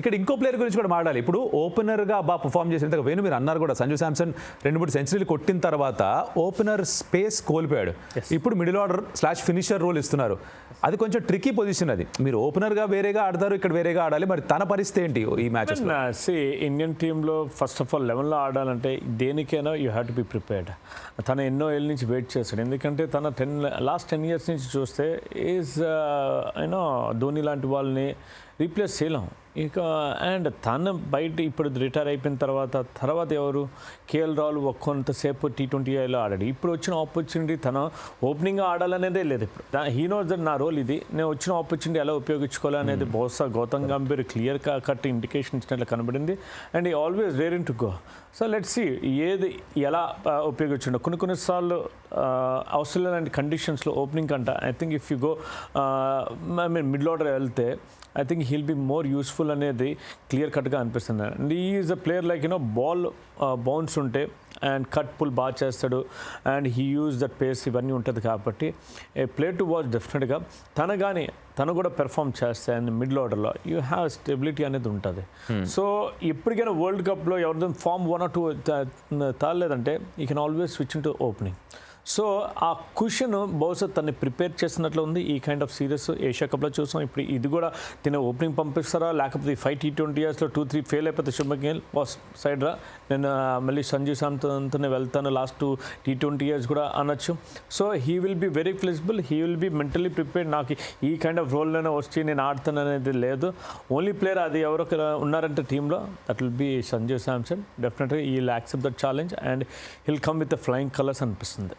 ఇక్కడ ఇంకో ప్లేయర్ గురించి కూడా మాట్లాడాలి. ఇప్పుడు ఓపెనర్గా బాగా పర్ఫామ్ చేసిన వేణు మీరు అన్నారు కూడా సంజు శాంసన్ రెండు మూడు సెంచరీలు కొట్టిన తర్వాత ఓపెనర్ స్పేస్ కోల్పోయాడు. ఇప్పుడు middle order slash finisher role ఇస్తున్నారు. అది కొంచెం ట్రికీ పొజిషన్ అది. మీరు ఓపెనర్గా వేరేగా ఆడతారు ఇక్కడ వేరేగా ఆడాలి మరి తన పరిస్థితి ఏంటి ఈ మ్యాచెస్ సి ఇండియన్ టీంలో ఫస్ట్ ఆఫ్ ఆల్ లెవెన్లో ఆడాలంటే దేనికైనా you have to be prepared తను ఎన్నో ఏళ్ళ నుంచి వెయిట్ చేస్తాడు. ఎందుకంటే తన టెన్ లాస్ట్ టెన్ ఇయర్స్ నుంచి చూస్తే ఈజ్ యూనో ధోని లాంటి వాళ్ళని రీప్లేస్ చేయలేం. ఇక అండ్ తను బయట ఇప్పుడు రిటైర్ అయిపోయిన తర్వాత తర్వాత ఎవరు? కేఎల్ రాహుల్ ఒక కొంతసేపు టీ ట్వంటీ ఐలో ఆడాడు. ఇప్పుడు వచ్చిన ఆపర్చునిటీ తన ఓపెనింగ్ ఆడాలనేదే లేదు ఇప్పుడు. హీ నోస్ దట్ నా రోల్ ఇది. నేను వచ్చిన ఆపర్చునిటీ ఎలా ఉపయోగించుకోవాలి అనేది బహుశా Gautam Gambhir clear cut indication ఇచ్చినట్లు కనబడింది. అండ్ ఈ always rare to go so let's see ఏది ఎలా ఉపయోగించుండో. కొన్ని కొన్నిసార్లు అవసరం లేని కండిషన్స్లో ఓపెనింగ్ కంట I think if you go I mean middle order వెళ్తే I think he'll be more useful అనేది క్లియర్ కట్గా అనిపిస్తుంది. And he is a player like you know ball bounce ఉంటే అండ్ కట్ పుల్ బాగా చేస్తాడు. And he use that pace ఇవన్నీ ఉంటుంది కాబట్టి ఏ ప్లే టు వాచ్ డెఫినెట్గా తన కానీ తను కూడా పెర్ఫామ్ చేస్తే అండ్ మిడిల్ ఆర్డర్లో యూ హ్యావ్ స్టెబిలిటీ అనేది ఉంటుంది. సో ఎప్పటికైనా వరల్డ్ కప్లో ఎవరిదైనా form one or two తాలేదంటే you can always switch in to opening so uh question బహుశా తన్ని ప్రిపేర్ చేసినట్లు ఉంది. ఈ కైండ్ ఆఫ్ సీరియస్ ఏషియా కప్లో చూసాం. ఇప్పుడు ఇది కూడా తిన ఓపెనింగ్ పంపిస్తారా? లేకపోతే ఫైవ్ టీ ట్వంటీ ఇయర్స్లో టూ త్రీ ఫెయిల్ అయిపోతే శుభం గేల్ బాస్ సైడ్ రా? నేను మళ్ళీ సంజు శాంతోనే వెళ్తాను. Last two T twenty years కూడా అనొచ్చు. So he will be very flexible he will be mentally prepared నాకు ఈ కైండ్ ఆఫ్ రోల్లోనే వచ్చి నేను ఆడతాను అనేది లేదు. ఓన్లీ ప్లేయర్ అది ఎవరో ఉన్నారంటే టీంలో that will be Sanjay Samson. డెఫినెట్గా he will accept that challenge and he'll come with flying colours అనిపిస్తుంది.